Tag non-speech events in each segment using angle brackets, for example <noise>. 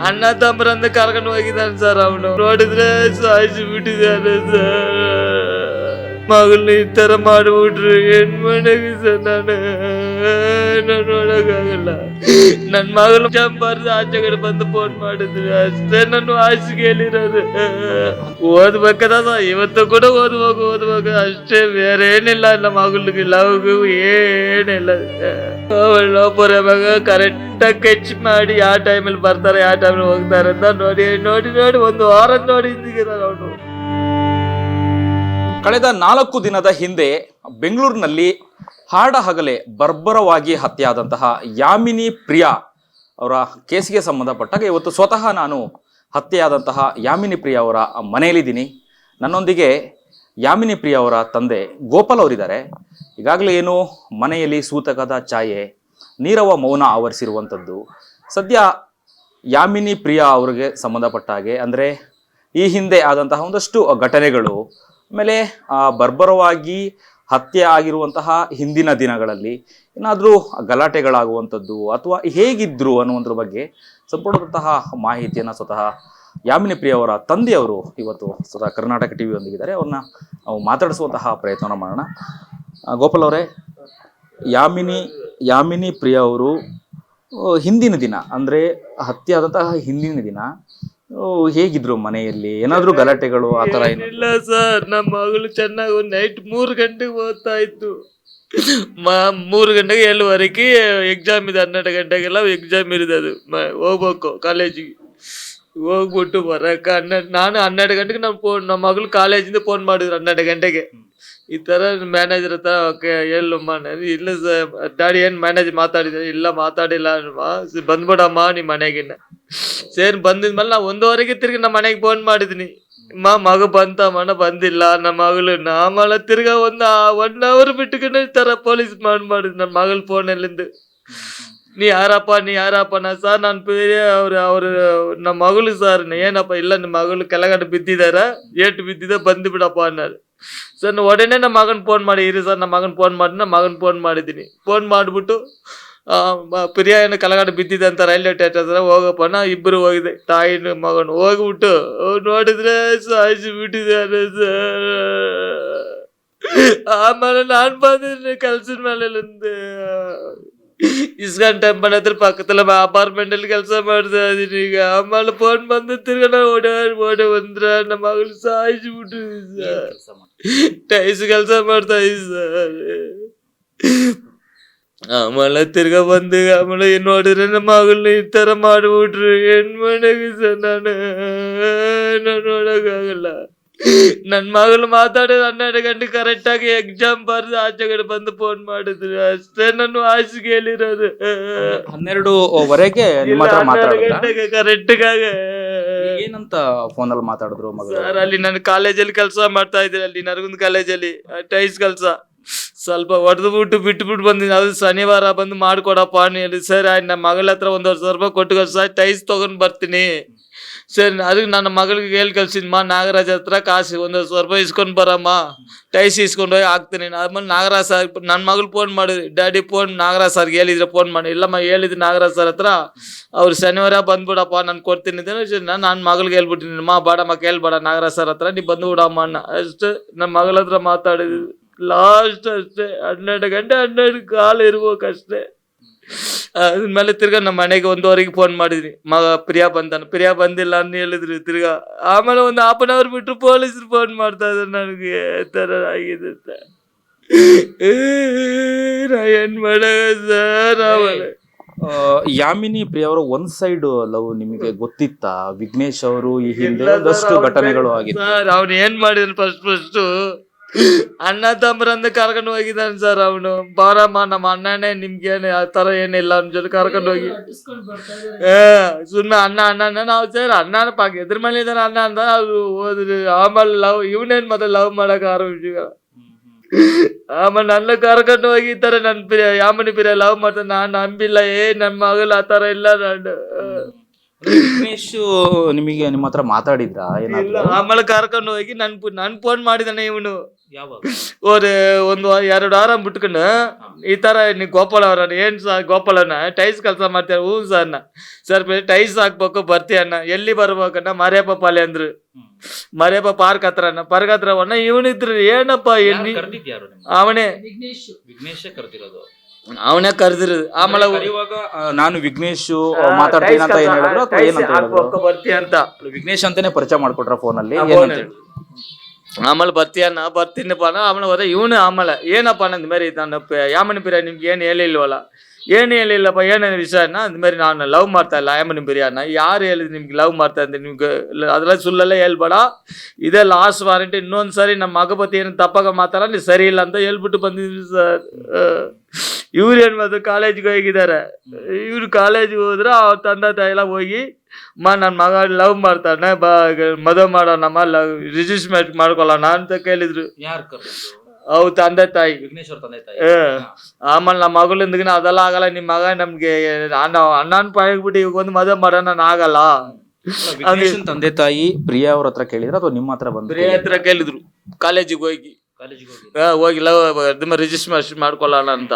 ಅಣ್ಣ ತಮ್ಮರಂದ ಕರ್ಕೊಂಡು ಹೋಗಿದ್ದಾನೆ ಸರ್ ಅವನು ನೋಡಿದ್ರೆ ಸಾಯಿಸಿ ಬಿಟ್ಟಿದ್ದಾನೆ ಸರ್ ಮಗಳನ್ನ ಈ ತರ ಮಾಡ್ಬಿಟ್ರು, ಏನ್ ಮಾಡಕ್ಕೆ ಸರ್ ನಾನು? ನಾನು ನೋಡಕ್ಕಾಗಲ್ಲ ನನ್ ಮಗಳು ಚಂಬಾರ್ದು ಆಚೆ ಕಡೆ ಬಂದು ಫೋನ್ ಮಾಡಿದ್ರು ಅಷ್ಟೇ ನಾನು ಆಸೆಗೆ ಹೇಳಿರೋದು ಓದ್ಬೇಕದ ಇವತ್ತು ಕೂಡ ಓದ್ಬೇಕು ಓದ್ಬೇಕು ಅಷ್ಟೇ ಬೇರೆ ಏನಿಲ್ಲ, ನಮ್ಮ ಮಗಳಿಗೆ ಲವ್ಗೂ ಏನಿಲ್ಲ. ಅವಳು ಮಗ ಕರೆಕ್ಟಾಗಿ ಕೆಚ್ ಮಾಡಿ ಯಾವ ಟೈಮಲ್ಲಿ ಬರ್ತಾರೆ, ಯಾವ ಟೈಮಲ್ಲಿ ಹೋಗ್ತಾರೆ ಅಂತ ನೋಡಿ ನೋಡಿ ನೋಡಿ, ಒಂದು ವಾರ ನೋಡಿ ಅವನು. ಕಳೆದ ನಾಲ್ಕು ದಿನದ ಹಿಂದೆ ಬೆಂಗಳೂರಿನಲ್ಲಿ ಹಾಡ ಹಗಲೆ ಬರ್ಬರವಾಗಿ ಹತ್ಯೆಯಾದಂತಹ ಯಾಮಿನಿ ಪ್ರಿಯಾ ಅವರ ಕೇಸಿಗೆ ಸಂಬಂಧಪಟ್ಟಾಗ ಇವತ್ತು ಸ್ವತಃ ನಾನು ಹತ್ಯೆಯಾದಂತಹ ಯಾಮಿನಿ ಪ್ರಿಯಾ ಅವರ ಮನೆಯಲ್ಲಿದ್ದೀನಿ. ನನ್ನೊಂದಿಗೆ ಯಾಮಿನಿ ಪ್ರಿಯಾ ಅವರ ತಂದೆ ಗೋಪಾಲ್ ಅವರಿದ್ದಾರೆ. ಈಗಾಗಲೇ ಏನು ಮನೆಯಲ್ಲಿ ಸೂತಕದ ಛಾಯೆ, ನೀರವ ಮೌನ ಆವರಿಸಿರುವಂಥದ್ದು. ಸದ್ಯ ಯಾಮಿನಿ ಪ್ರಿಯಾ ಅವರಿಗೆ ಸಂಬಂಧಪಟ್ಟ ಹಾಗೆ ಅಂದರೆ ಈ ಹಿಂದೆ ಆದಂತಹ ಒಂದಷ್ಟು ಘಟನೆಗಳು ಆಮೇಲೆ ಬರ್ಬರವಾಗಿ ಹತ್ಯೆ ಆಗಿರುವಂತಹ ಹಿಂದಿನ ದಿನಗಳಲ್ಲಿ ಏನಾದರೂ ಗಲಾಟೆಗಳಾಗುವಂಥದ್ದು ಅಥವಾ ಹೇಗಿದ್ರು ಅನ್ನುವಂದ್ರ ಬಗ್ಗೆ ಸಂಪೂರ್ಣದಂತಹ ಮಾಹಿತಿಯನ್ನು ಸ್ವತಃ ಯಾಮಿನಿ ಪ್ರಿಯ ಅವರ ತಂದೆಯವರು ಇವತ್ತು ಸ್ವತಃ ಕರ್ನಾಟಕ ಟಿ ವಿಯೊಂದಿಗಿದ್ದಾರೆ ಅವ್ರನ್ನ ನಾವು ಮಾತಾಡಿಸುವಂತಹ ಪ್ರಯತ್ನವನ್ನು ಮಾಡೋಣ. ಗೋಪಾಲ್ ಅವರೇ, ಯಾಮಿನಿ ಯಾಮಿನಿ ಪ್ರಿಯ ಅವರು ಹಿಂದಿನ ದಿನ, ಅಂದರೆ ಹತ್ಯೆ ಆದಂತಹ ಹಿಂದಿನ ದಿನ ಹೇಗಿದ್ರು ಮನೆಯಲ್ಲಿ? ಏನಾದ್ರೂ ಗಲಾಟೆಗಳು ಆತರ ಥರ ಏನು? ಇಲ್ಲ ಸರ್ ನಮ್ಮ ಮಗಳು ಚೆನ್ನಾಗಿ ನೈಟ್ ಮೂರು ಗಂಟೆಗೆ ಓದ್ತಾ ಇತ್ತು. ಮಾ ಮೂರು ಗಂಟೆಗೆ ಏಳುವರೆಗೆ ಎಕ್ಸಾಮ್ ಇದೆ ಹನ್ನೆರಡು ಗಂಟೆಗೆಲ್ಲ ಎಕ್ಸಾಮ್ ಇರೋದು ಅದು ಮ- ಹೋಗ್ಬೇಕು ಕಾಲೇಜಿಗೆ ಹೋಗ್ಬಿಟ್ಟು ಬರಕ್ಕೆ ಹನ್ನೆರಡು ನಾನು ಹನ್ನೆರಡು ಗಂಟೆಗೆ ನಮ್ಮ ಫೋನ್ ನಮ್ಮ ಮಗಳು ಕಾಲೇಜಿಂದ ಫೋನ್ ಮಾಡಿದ್ರು ಹನ್ನೆರಡು ಗಂಟೆಗೆ. ಈ ಥರ ಮ್ಯಾನೇಜರ್ ಹತ್ರ ಹೇಳಮ್ಮ ಇಲ್ಲ ಡ್ಯಾಡಿ ಏನು ಮ್ಯಾನೇಜ್ ಮಾತಾಡಿದ್ರೆ ಇಲ್ಲ, ಮಾತಾಡಿಲ್ಲ ಬಂದ್ಬಿಡಮ್ಮ ನಿಮ್ಮ ಮನೆಗಿನ್ನ ಸೇರಿ, ಬಂದಿದ್ಮೇಲೆ ನಾ ಒಂದುವರೆಗೆ ತಿರ್ಗಿ ನಮ್ಮ ಮನೆಗೆ ಫೋನ್ ಮಾಡಿದಿನಿ. ಮಾ ಮಗ ಬಂತ, ಮನ ಬಂದಿಲ್ಲ ನಮ್ಮ ಮಗಳು. ನಾಮಲ ತಿರ್ಗ ಒಂದು ಒನ್ ಅವರ್ ಬಿಟ್ಟುಕೊಂಡು ತರ ಪೊಲೀಸ್ ಮಾಡಿ ಮಾಡಿದ್ ನನ್ನ ಮಗಳ ಫೋನಲ್ಲಿಂದ ನೀ ಯಾರಪ್ಪ ನೀ ಯಾರಪ್ಪ, ನಾ ಸರ್ ನನ್ನ ಪೇರೆ ಅವ್ರು, ಅವರು ನಮ್ಮ ಮಗಳು ಸರ್ ಏನಪ್ಪ, ಇಲ್ಲ ನಿಮ್ಮ ಮಗಳು ಕೆಳಗಡೆ ಬಿದ್ದಿದಾರ? ಏಟು ಬಿದ್ದಿದೆ, ಬಂದು ಬಿಡಪ್ಪ ಅನ್ನೋದು ಸರ್, ನಾ ಒಡನೆ ನಮ್ಮ ಮಗನ ಫೋನ್ ಮಾಡಿ, ಇರಿ ಸರ್ ನಮ್ಮ ಮಗನ ಫೋನ್ ಮಾಡಿ ನಮ್ಮ ಮಗನ ಫೋನ್ ಮಾಡಿದ್ದೀನಿ. ಫೋನ್ ಮಾಡಿಬಿಟ್ಟು ಪ್ರಿಯಾ ಕೆಳಗಡೆ ಬಿದ್ದಿದೆ ಅಂತ ರೈಲ್ವೆ ಸ್ಟೇಷನ್ ಹೋಗಪ್ಪ, ನಾ ಇಬ್ಬರು ಹೋಗಿದೆ ತಾಯಿನ ಮಗನು ಹೋಗ್ಬಿಟ್ಟು ನೋಡಿದ್ರೆ ಸಾಯಿಸಿ ಬಿಟ್ಟಿದ್ದಾರೆ ಸರ್. ಆಮೇಲೆ ನಾನು ಬಂದಿದ್ದೀನಿ ಕೆಲ್ಸದ ಮೇಲೆ ಇಸ್ಕಾನ್ ಟೆಂಪಲ್ ಹತ್ರ ಪಕ್ಕದಲ್ಲ ಅಪಾರ್ಟ್ಮೆಂಟ್ ಅಲ್ಲಿ ಕೆಲಸ ಮಾಡ್ತಾ ಇದೀನಿ ಈಗ ಆಮೇಲೆ ಫೋನ್ ಬಂದು ತಿರ್ಗಾ ನಾವು ಓಡ ಓಡ ಬಂದ್ರ ನಮ್ಮ ಮಗಳು ಸಾಯಿಸಿ ಬಿಟ್ಟಿದ್ವಿ ಸರ್ ಟೈಸ್ ಕೆಲಸ ಮಾಡ್ತಾ ಇದ್ವಿ ಸರ್ ಆಮೇಲೆ ತಿರ್ಗಾ ಬಂದು ಆಮೇಲೆ ಏನ್ ನೋಡಿದ್ರೆ ನಮ್ಮ ಮಗಳನ್ನ ಈ ತರ ಮಾಡ್ಬಿಟ್ರು ಏನ್ ಮಾಡಕ್ಕೆ ಸರ್ ನಾನು ನಾನು ನೋಡಕ್ಕಾಗಲ್ಲ ನನ್ ಮಗಳು ಮಾತಾಡೋದು ಹನ್ನೆರಡು ಗಂಟೆ ಕರೆಕ್ಟ್ ಆಗಿ ಎಕ್ಸಾಮ್ ಬರ್ದು ಆಚೆ ಕಡೆ ಬಂದು ಫೋನ್ ಮಾಡಿದ್ರು. ಅಷ್ಟೇ ನನ್ನ ಆಸೆಗೆ ಹೇಳಿರೋದು ಹನ್ನೆರಡುವರೆಗೆ ನಿಮ್ಮ ಹತ್ರ ಮಾತಾಡಿದ್ರ ಕರೆಕ್ಟ್ ಏನಂತ ಫೋನಲ್ಲಿ ಮಾತಾಡಿದ್ರು ಮಗಳು? ಸರ್ ಅಲ್ಲಿ ನಾನು ಕಾಲೇಜಲ್ಲಿ ಕೆಲಸ ಮಾಡ್ತಾ ಇದ್ದೆ ಅಲ್ಲಿ ನರಗುಂದ್ ಕಾಲೇಜಲ್ಲಿ ಟೈಸ್ ಕೆಲಸ. ಸ್ವಲ್ಪ ಹೊಡೆದು ಬಿಟ್ಟು ಬಿಟ್ಟು ಬಿಟ್ಟು ಬಂದಿನಿ. ಅದು ಶನಿವಾರ ಬಂದು ಮಾಡ್ಕೊಡಪ್ಪ ಹೇಳಿ. ಸರ್ ಆಯ್ತು ನಮ್ಮ ಮಗಳ ಹತ್ರ ಒಂದೂವರೆ ಸಾವಿರ ರೂಪಾಯಿ ಕೊಟ್ಟು ಸರ್ ಟೈಸ್ ತೊಗೊಂಡು ಬರ್ತೀನಿ. ಸರಿ, ಅದಕ್ಕೆ ನನ್ನ ಮಗಳಿಗೆ ಹೇಳಿ ಕಳ್ಸಿದ್ಮ ನಾಗರಾಜ್ ಹತ್ರ ಕಾಸು, ಒಂದು ಸಾವಿರ ರೂಪಾಯಿ ಇಸ್ಕೊಂಡು ಬರಮ್ಮ, ಟೈಸ್ ಇಸ್ಕೊಂಡು ಹೋಗಿ ಹಾಕ್ತೀನಿ. ಆದ್ಮೇಲೆ ನಾಗರಾಜ್ ಸರ್ ನನ್ನ ಮಗಳು ಫೋನ್ ಮಾಡಿದ್ರಿ. ಡ್ಯಾಡಿ ಫೋನ್ ನಾಗರಾಜ್ ಸರ್ಗೆ ಹೇಳಿದ್ರೆ ಫೋನ್ ಮಾಡಿ. ಇಲ್ಲಮ್ಮ ಹೇಳಿದ್ದು ನಾಗರಾಜ್ ಸರ್ ಹತ್ರ, ಅವ್ರು ಶನಿವಾರ ಬಂದ್ಬಿಡಪ್ಪ, ನಾನು ಕೊಡ್ತೀನಿ ನಾನು ನನ್ನ ಮಗಳಿಗೆ ಹೇಳ್ಬಿಟ್ಟಿನಿ. ಬಾಡಮ್ಮ, ಕೇಳ್ಬೇಡ, ನಾಗರಾಜ್ ಸರ್ ಹತ್ರ ನೀವು ಬಂದ್ಬಿಡಮ್ಮ ಅಣ್ಣ ಅಷ್ಟೇ ನಮ್ಮ ಮಗಳ ಹತ್ರ ಮಾತಾಡಿದ್ವಿ. ಲಾಸ್ಟ್ ಅಷ್ಟೇ, ಹನ್ನೆರಡು ಗಂಟೆ, ಹನ್ನೆರಡು ಕಾಲು ಇರ್ಬೇಕು ಅದ್ಮೇಲೆ ತಿರ್ಗಾ ನಮ್ಮ ಮನೆಗೆ ಒಂದುವರೆಗೆ ಫೋನ್ ಮಾಡಿದ್ರಿ. ಮಗ ಪ್ರಿಯಾ ಬಂದಾನ. ಪ್ರಿಯಾ ಬಂದಿಲ್ಲ ಅಂತ ಹೇಳಿದ್ರಿ ತಿರ್ಗಾ. ಆಮೇಲೆ ಒಂದು ಹಾಫ್ ಅನ್ ಅವರ್ ಬಿಟ್ಟರು ಪೊಲೀಸರು ಫೋನ್ ಮಾಡ್ತಾ ಇದ್ರು ನನಗೆ. ತರ ಥರ ಆಗಿದೆ ನಾ ಏನ್ ಮಾಡ ಸರ್? ಆಮೇಲೆ ಆ, ಯಾಮಿನಿ ಪ್ರಿಯ ಅವರ ಒನ್ ಸೈಡ್ ಲವ್ ನಿಮಗೆ ಗೊತ್ತಿತ್ತಾ? ವಿಘ್ನೇಶ್ ಅವರು ಈ ಹಿಂದೆ ಒಂದಷ್ಟು ಘಟನೆಗಳು ಆಗಿದೆ ಸರ್ ಅವ್ನು ಏನ್ ಮಾಡಿದ್ರು ಫಸ್ಟ್ ಫಸ್ಟ್ ಅಣ್ಣ ತಮ್ಮರಂದ ಕರ್ಕೊಂಡು ಹೋಗಿದ್ದಾನೆ ಸರ್ ಅವನು. ಬಾರಮ್ಮ ನಮ್ಮ ಅಣ್ಣನೇ ನಿಮ್ಗೇನು ಆ ತರ ಏನಿಲ್ಲ ಅವ್ನ ಜೊತೆ ಕರ್ಕೊಂಡು ಹೋಗಿ. ಏ ಸುಮ್ಮನೆ ಅಣ್ಣ ಅಣ್ಣ ಅಣ್ಣ ನಾವು ಸರ್ ಅಣ್ಣನ ಪಾಕ ಎದ್ರ ಮನೆ ಇದ್ದಾನೆ ಅಣ್ಣ ಅಂತ ಅವ್ರು ಹೋದ್ರಿ ಆಮೇಲೆ ಲವ್ ಇವನೇನ್ ಮತ್ತೆ ಲವ್ ಮಾಡಕ್ ಆರಂಭಿಸಿದ? ಆಮೇಲೆ ನನ್ನ ಕರ್ಕೊಂಡು ಹೋಗಿ ಈ ತರ ನನ್ ಪಿರ ಯಾಮನಿ ಪಿರ ಲವ್ ಮಾಡ್ತಾನೆ ನಾನು ನಂಬಿಲ್ಲ ಏ ನನ್ನ ಮಗಲ್ ಆ ತರ ಇಲ್ಲ ನಾನು. ನಿಮಗೆ ನಿಮ್ಮ ಹತ್ರ ಮಾತಾಡಿದ್ರಾ? ಇಲ್ಲ ಏನಾದ್ರು ಆಮೇಲೆ ಕರ್ಕೊಂಡು ಹೋಗಿ ನನ್ ನನ್ ಫೋನ್ ಮಾಡಿದಾನೆ ಇವನು. ಯಾವಾಗ? ஒரு ಒಂದು ಎರಡು ವಾರ ಬಿಟ್ಕೊಂಡು ಈ ತರ ನೀವು ಗೋಪಾಲ ಅವ್ರ ಏನ್ ಸರ್ ಗೋಪಾಲಣ್ಣ? ಟೈಸ್ ಕೆಲಸ ಮಾಡ್ತಾರೆ ಹ್ಞೂ ಸರ್ ಅಣ್ಣ. ಸರ್ ಟೈಸ್ ಹಾಕ್ಬೇಕು ಬರ್ತೀಯಣ್ಣ ಎಲ್ಲಿ ಬರ್ಬೇಕಣ್ಣ? ಮಾರಿಯಪ್ಪ ಪಾಲೆ ಅಂದ್ರು. ಮಾರಿಯಪ್ಪ ಪಾರ್ಕ್ ಹತ್ರ ಅಣ್ಣ. ಪಾರ್ಕ್ ಹತ್ರ ಅಣ್ಣ ಇವನಿದ್ರು ಏನಪ್ಪ ಎಲ್ಲಿ? ಕರೆದಿದ್ಯಾರು ಅವನೇ. ವಿಘ್ನೇಶ್. ಕರೆದಿರೋದು. ಅವನೇ ಕರೆದಿರೋದು. ಆಮೇಲೆ ನಾನು ವಿಘ್ನೇಶ್ ಮಾತಾಡ್ತೀನಿ ಅಂತ ಏನ್ ಹೇಳಿದ್ರು ಅಥವಾ ಏನಂತ ಹೇಳಿದ್ರು? ಹಾಕ್ಬೇಕು ಬರ್ತೀಯ ಅಂತ. ವಿಘ್ನೇಶ್ ಅಂತಾನೆ ಪರಿಚಯ ಮಾಡ್ಕೊಟ್ರ ಫೋನ್ ಏನಂತ ಅಲ್ಲಿ. ಆಮೇಲೆ ಬರ್ತೀಯಣ್ಣ ಬರ್ತೀನಪ್ಪ ಅಣ್ಣ ಆಮೇಲೆ ಹೋದ ಇವನು ಆಮೇಲೆ ಏನಪ್ಪ ಅಂದ ಮೇಲೆ ನಾನು ಪ- ಯಾಮನ ಪಿರಿಯ ನಿಮ್ಗೆ ಏನು ಹೇಳಿಲ್ವಲ್ಲ ಏನು ಹೇಳಿಲ್ಲಪ್ಪ ಏನೇನು ವಿಷಯನ ಅಂದ್ಮೇಲೆ ನಾನು ಲವ್ ಮಾಡ್ತಾ ಇಲ್ಲ ಯಾಮನ ಪಿರಿಯನ್ನ ಯಾರು ಹೇಳಿದ್ರು ನಿಮ್ಗೆ ಲವ್ ಮಾಡ್ತಾ ಇದ್ದೆ ನಿಮ್ಗೆ ಲ- ಅದೆಲ್ಲ ಸುಳ್ಳೆಲ್ಲ ಹೇಳ್ಬೇಡ ಇದೇ ಲಾಸ್ಟ್ ವಾರಂಟಿ ಇನ್ನೊಂದು ಸರಿ ನಮ್ಮ ಮಗಪತಿ ಏನು ತಪ್ಪಾಗ ಮಾತಾಡ ನೀವು ಸರಿ ಇಲ್ಲ ಅಂತ ಹೇಳ್ಬಿಟ್ಟು ಬಂದಿದ್ವಿ ಸರ್ ಇವ್ರು ಏನ್ ಮಾಡಿದ್ರು ಕಾಲೇಜ್ಗೆ ಹೋಗಿದ್ದಾರೆ. ಇವ್ರು ಕಾಲೇಜ್ ಹೋದ್ರೆ ಅವ್ರ ತಂದೆ ತಾಯಿ ಎಲ್ಲ ಹೋಗಿ ಮಾ ನನ್ನ ಮಗ ಲವ್ ಮಾಡ್ತಾನೆ ಬಾ ಮದುವೆ ಮಾಡೋಣಮ್ಮ ಲವ್ ರಿಜಿಸ್ಟ್ಮೆಂಟ್ ಮಾಡ್ಕೊಳ್ಳೋಣ ಅಂತ ಕೇಳಿದ್ರು. ತಂದೆ ತಾಯಿ. ಅವ್ರ ತಂದೆ ಏ, ಆಮೇಲೆ ನಮ್ಮ ಮಗಳಿಂದ ಅದೆಲ್ಲ ಆಗಲ್ಲ ನಿಮ್ಮ ಮಗ ನಮ್ಗೆ ಅಣ್ಣ ಅಣ್ಣನ ಪಾಯಿಗ್ಬಿಟ್ಟು ಇವಾಗ ಒಂದು ಮದುವೆ ಮಾಡೋಣ ನಾನು ಆಗಲ್ಲ ತಂದೆ ತಾಯಿ ಪ್ರಿಯಾ ಅವ್ರ ಹತ್ರ ಕೇಳಿದ್ರ ಅಥವಾ ನಿಮ್ಮ ಹತ್ರ ಬಂದ್ರೆ ಹತ್ರ ಕೇಳಿದ್ರು? ಕಾಲೇಜಿಗೆ ಹೋಗಿ. ಕಾಲೇಜಿಗೆ ಹೋಗಿ ಆ, ಹೋಗಿ ಲವ್ ರಿಜಿಸ್ಟ್ರೇಷನ್ ಮಾಡ್ಕೊಳ್ಳೋಣ ಅಂತ.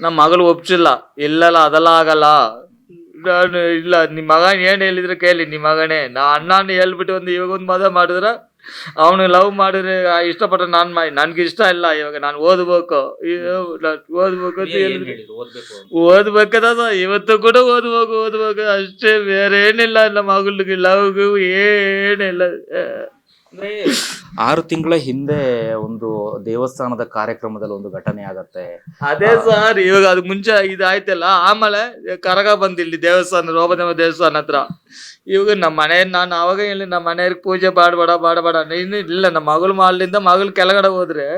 ನಮ್ಮ ಮಗಳು ಒಪ್ಸಿಲ್ಲ ಇಲ್ಲಲ್ಲ ಅದೆಲ್ಲ ಆಗಲ್ಲ. ನಾನು ಇಲ್ಲ ನಿಮ್ಮ ಮಗ ಏನು ಹೇಳಿದ್ರೆ ಕೇಳಿ ನಿಮ್ಮ ಮಗನೇ. ನಾ ಅಣ್ಣನ ಹೇಳ್ಬಿಟ್ಟು ಒಂದು ಇವಾಗ ಒಂದು ಮದುವೆ ಮಾಡಿದ್ರೆ ಅವನು ಲವ್ ಮಾಡಿದ್ರೆ ಇಷ್ಟಪಟ್ಟ ನಾನು ಮಾಡಿ ನನ್ಗೆ ಇಷ್ಟ ಇಲ್ಲ ಇವಾಗ ನಾನು ಓದ್ಬೇಕು. ಓದ್ಬೇಕು ಅಂತ ಹೇಳಿದ್ರು. ಹೇಳಿದ್ರು? ಓದ್ಬೇಕು ಓದ್ಬೇಕದ ಇವತ್ತು ಕೂಡ ಓದ್ಬೇಕು ಓದ್ಬೇಕು. ಅಷ್ಟೇ ಬೇರೆ ಏನಿಲ್ಲ ನಮ್ಮ ಮಗಳಿಗೆ ಲವ್ ಏನಿಲ್ಲ. ಅಂದ್ರೆ ಆರು ತಿಂಗಳ ಹಿಂದೆ ಒಂದು ದೇವಸ್ಥಾನದ ಕಾರ್ಯಕ್ರಮದಲ್ಲಿ ಒಂದು ಘಟನೆ ಆಗತ್ತೆ. ಅದೇ ಸರ್ ಇವಾಗ ಅದು ಮುಂಚೆ ಇದಾಯ್ತಲ್ಲ ಆಮೇಲೆ ಕರಗ ಬಂದು ಇಲ್ಲಿ ದೇವಸ್ಥಾನ ರೋಬದೇವ ದೇವಸ್ಥಾನ ಹತ್ರ. ಇವಾಗ ನಮ್ಮ ಮನೆ ನಾನು ಅವಾಗ ಹೇಳಿ ನಮ್ಮ ಮನೆಯವ್ರಿಗೆ ಪೂಜೆ ಮಾಡಬೇಡ ಮಾಡಬೇಡ ಇನ್ನು ಇಲ್ಲ ನಮ್ಮ ಮಗಳು ಮಾಲಿಂದ ಮಗಳು ಕೆಳಗಡೆ ಹೋದ್ರೆ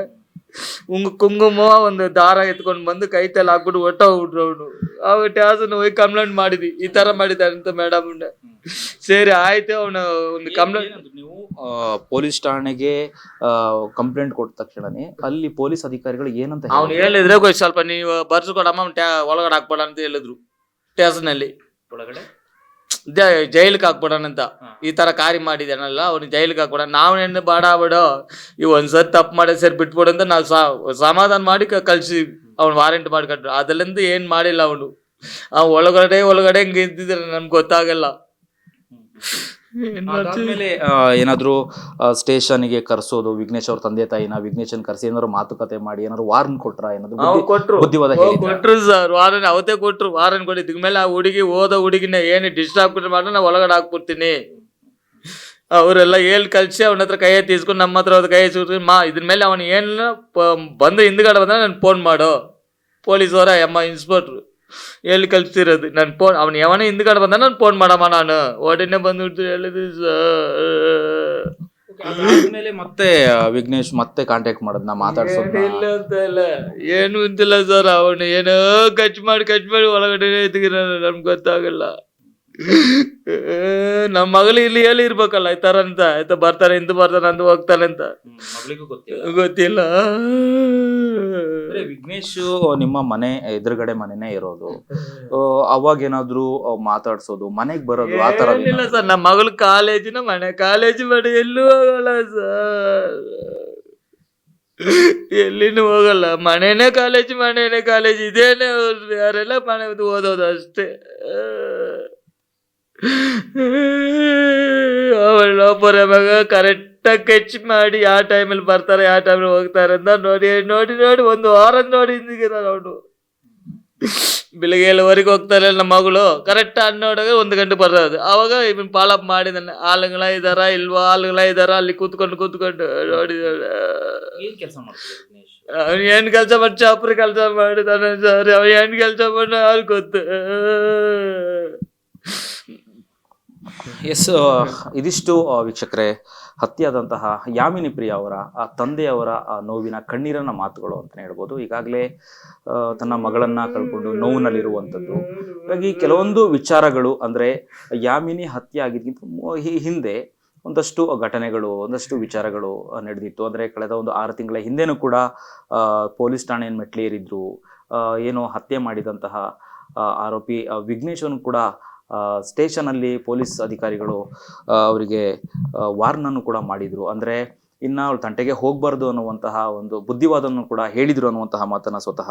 ಉಂಗ್ ಕುಂಗುಮ ಒಂದು ದಾರ ಎತ್ಕೊಂಡು ಬಂದು ಕೈ ತಲೆ ಹಾಕ್ಬಿಟ್ಟು ಒಟ್ಟ ಹೋಗ್ಬಿಟ್ರು ಅವನು. ಟ್ಯಾಸನ್ ಹೋಗಿ ಕಂಪ್ಲೇಂಟ್ ಮಾಡಿದ್ವಿ ಈ ತರ ಮಾಡಿದ್ದಾರೆ ಅಂತ ಮೇಡಮ್ ಸರಿ ಆಯ್ತು ಅವನು ಒಂದು ಕಂಪ್ಲೇಂಟ್ ನೀವು ಪೊಲೀಸ್ ಠಾಣೆಗೆ ಕಂಪ್ಲೇಂಟ್ ಕೊಟ್ಟ ತಕ್ಷಣನೇ ಅಲ್ಲಿ ಪೊಲೀಸ್ ಅಧಿಕಾರಿಗಳು ಏನಂತ ಅವ್ನು ಹೇಳಿದ್ರು? ಸ್ವಲ್ಪ ನೀವು ಬರ್ಸ್ಕೊಡಮ್ಮ ಅವ್ನ್ ಟ್ಯಾ ಒಳಗಡೆ ಹಾಕ್ಬೇಡ ಅಂತ ಹೇಳಿದ್ರು ಸ್ಟೇಷನಲ್ಲಿ. ಒಳಗಡೆ? ಜೈಲಿಗೆ ಹಾಕ್ಬಿಡೋಣ ಅಂತ. ಈ ತರ ಕಾರ್ಯ ಮಾಡಿದಾನಲ್ಲ ಅವ್ನಿಗೆ ಜೈಲಿಗೆ ಹಾಕ್ಬಿಡ. ನಾವೇನು ಬಾಡ ಬಿಡು ಇವ್ ಒಂದ್ಸರಿ ತಪ್ಪು ಮಾಡಿ ಸರಿ ಬಿಟ್ಬಿಡು ಅಂತ ನಾವು ಸಮಾಧಾನ ಮಾಡಿ ಕಳಿಸಿ ಅವ್ನು ವಾರಂಟ್ ಮಾಡ್ಕೊಂಡ್ರು. ಅದರಿಂದ ಏನ್ ಮಾಡಿಲ್ಲ ಅವನು. ಆ ಒಳಗಡೆ ಒಳಗಡೆ ಹಿಂಗೆ ಇದ್ದಿದ್ರೆ ನಮ್ಗೆ ಗೊತ್ತಾಗಲ್ಲ? ಅದಾದ್ಮೇಲೆ ಏನಾದ್ರು ಸ್ಟೇಷನ್ಗೆ ಕರ್ಸೋದು ವಿಘ್ನೇಶ್ ಅವ್ರ ತಂದೆ ತಾಯಿನ ವಿಘ್ನೇಶನ್ ಕರ್ಸಿ ಏನಾದ್ರು ಮಾತುಕತೆ ಮಾಡಿ ಏನಾದ್ರು ವಾರ್ನ್ ಕೊಟ್ರ ಏನಾದ್ರು ಕೊಟ್ರು. ಬುದ್ಧಿವಾದ ಕೊಟ್ರು ಸರ್ ವಾರನ್ ಅವತ್ತೇ ಕೊಟ್ರು ವಾರನ್ ಕೊಡಿ. ಮೇಲೆ ಆ ಹುಡುಗಿ ಓದೋ ಹುಡುಗಿನ ಏನು ಡಿಸ್ಟರ್ಬ್ ಮಾಡಿ ನಾ ಒಳಗಡೆ ಹಾಕ್ಬಿಡ್ತೀನಿ. ಅವರೆಲ್ಲ ಹೇಳ್ ಕಲ್ಸಿ ಅವನ ಹತ್ರ ಕೈ ತೀಸ್ಕೊಂಡು ನಮ್ಮ ಹತ್ರ ಹೋದ ಕೈ ಸಿಗ್ತೀನಿ ಮಾ ಇದ್ರ ಮೇಲೆ ಅವನು ಏನು ಬಂದು ಹಿಂದ್ಗಡೆ ಬಂದ್ರೆ ನನ್ ಫೋನ್ ಮಾಡು. ಪೊಲೀಸವರ ಎಮ್ಮ ಇನ್ಸ್ಪೆಕ್ಟ್ರು ಎಲ್ಲಿ ಕಲ್ತಿರೋದು ನನ್ನ ಫೋನ್ ಅವನು ಯಾವನ ಹಿಂದ್ಗಡೆ ಬಂದ ನಾನು ಫೋನ್ ಮಾಡಮ್ಮ ನಾನು. ಒಡನೆ ಬಂದ್ಬಿಟ್ಟು ಹೇಳಿದ್ರು ಸರ್. ಮತ್ತೆ ವಿಘ್ನೇಶ್ ಮತ್ತೆ ಕಾಂಟ್ಯಾಕ್ಟ್ ನಾ ಮಾತಾಡ್ಸೋದ್ನ? ಇಲ್ಲ ಅಂತ ಇಲ್ಲ ಏನು ಅಂತಿಲ್ಲ ಸರ್ ಅವನು ಏನೋ ಖರ್ಚು ಮಾಡಿ ಖರ್ಚು ಮಾಡಿ ಒಳಗಡೆ ಇದ್ದೀರ ನಮ್ಗೆ ಗೊತ್ತಾಗಲ್ಲ. <laughs> ನಮ್ಮ ಮಗಳು ಇಲ್ಲಿ ಹೇಳಿ ಇರ್ಬೇಕಲ್ಲ ಈ ತರ ಅಂತ. ಆಯ್ತಾ ಬರ್ತಾನೆ ಇಂದು ಬರ್ತಾನೆ ಅಂತ ಹೋಗ್ತಾನೆ ಅಂತ. ಮಗಳಿಗೂ ಗೊತ್ತಿಲ್ಲ. ಗೊತ್ತಿಲ್ಲ. ಅಂದ್ರೆ ವಿಘ್ನೇಶ್ ನಿಮ್ಮ ಮನೆ ಎದುರುಗಡೆ ಮನೆನೇ ಇರೋದು. ಅವಾಗ ಏನಾದ್ರು ಮಾತಾಡ್ಸೋದು ಮನೆಗ್ ಬರೋದು ಆ ತರ ಏನಿಲ್ಲ ಸರ್ ನಮ್ಮ ಮಗಳು ಕಾಲೇಜಿನ ಮನೆ ಕಾಲೇಜ್ ಮಾಡಿ ಎಲ್ಲೂ ಹೋಗಲ್ಲ ಸರ್. ಎಲ್ಲಿನೂ ಹೋಗಲ್ಲ. ಮನೆನೇ ಕಾಲೇಜ್ ಮನೆನೇ ಕಾಲೇಜ್ ಇದೇನೆ ಯಾರೆಲ್ಲ ಮನೆ ಓದೋದು ಅಷ್ಟೇ. ಅವಳ ಒಬ್ಬರ ಮಗ ಕರೆಕ್ಟಾಗಿ ಕೆಚ್ ಮಾಡಿ ಯಾವ ಟೈಮಲ್ಲಿ ಬರ್ತಾರೆ ಯಾವ ಟೈಮಲ್ಲಿ ಹೋಗ್ತಾರೆ ಅಂತ ನೋಡಿ ನೋಡಿ ನೋಡಿ ಒಂದು ವಾರ ನೋಡಿ ಅವಳು ಬೆಳಿಗ್ಗೆ ಏಳುವರೆಗೆ ಹೋಗ್ತಾರೆ ನಮ್ಮ ಮಗಳು. ಕರೆಕ್ಟ್ ಹನ್ನೆರಡಾಗ ಒಂದು ಗಂಟೆ ಬರ್ತದೆ. ಆವಾಗ ಇವನ್ ಪಾಲಪ್ ಮಾಡಿದಾನೆ ಆಳುಗಳ ಇದಾರ ಇಲ್ವಾ? ಆಳುಗಳ ಇದಾರ ಅಲ್ಲಿ ಕೂತ್ಕೊಂಡು ಕೂತ್ಕೊಂಡು ನೋಡಿ ಅವ್ನು ಏನ್ ಕೆಲಸ ಮಾಡಿ ಚಾಪ್ರಿ ಕೆಲಸ ಮಾಡಿದಾನೆ ಸರ್. ಅವ್ನು ಏನ್ ಕೆಲಸ ಮಾಡಿ ಅವ್ರು ಗೊತ್ತು? ಎಸ್ ಇದಿಷ್ಟು ವೀಕ್ಷಕರೆ ಹತ್ಯೆಯಾದಂತಹ ಯಾಮಿನಿ ಪ್ರಿಯ ಅವರ ಆ ತಂದೆಯವರ ಆ ನೋವಿನ ಕಣ್ಣೀರನ ಮಾತುಗಳು ಅಂತ ಹೇಳ್ಬೋದು. ಈಗಾಗಲೇ ತನ್ನ ಮಗಳನ್ನ ಕಳ್ಕೊಂಡು ನೋವಿನಲ್ಲಿರುವಂಥದ್ದು. ಹಾಗಾಗಿ ಕೆಲವೊಂದು ವಿಚಾರಗಳು ಅಂದ್ರೆ ಯಾಮಿನಿ ಹತ್ಯೆ ಆಗಿದ್ದಕ್ಕಿಂತ ಹಿಂದೆ ಒಂದಷ್ಟು ಘಟನೆಗಳು ಒಂದಷ್ಟು ವಿಚಾರಗಳು ನಡೆದಿತ್ತು. ಅಂದ್ರೆ ಕಳೆದ ಒಂದು ಆರು ತಿಂಗಳ ಹಿಂದೆನೂ ಕೂಡ ಪೊಲೀಸ್ ಠಾಣೆಯನ್ನು ಮೆಟ್ಲೇರಿದ್ರು. ಏನೋ ಹತ್ಯೆ ಮಾಡಿದಂತಹ ಆರೋಪಿ ಆ, ಕೂಡ ಸ್ಟೇಷನಲ್ಲಿ ಪೊಲೀಸ್ ಅಧಿಕಾರಿಗಳು ಅವರಿಗೆ ವಾರ್ನನ್ನು ಕೂಡ ಮಾಡಿದರು. ಅಂದರೆ ಇನ್ನು ಅವಳು ತಂಟೆಗೆ ಹೋಗಬಾರ್ದು ಅನ್ನುವಂತಹ ಒಂದು ಬುದ್ಧಿವಾದವನ್ನು ಕೂಡ ಹೇಳಿದರು ಅನ್ನುವಂತಹ ಮಾತನ್ನು ಸ್ವತಃ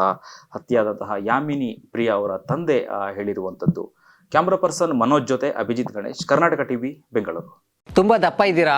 ಹತ್ಯೆಯಾದಂತಹ ಯಾಮಿನಿ ಪ್ರಿಯಾ ಅವರ ತಂದೆ ಹೇಳಿರುವಂಥದ್ದು. ಕ್ಯಾಮ್ರಾ ಪರ್ಸನ್ ಮನೋಜ್ ಜೊತೆ ಅಭಿಜಿತ್ ಗಣೇಶ್, ಕರ್ನಾಟಕ ಟಿವಿ, ಬೆಂಗಳೂರು. ತುಂಬಾ ದಪ್ಪ ಇದ್ದೀರಾ?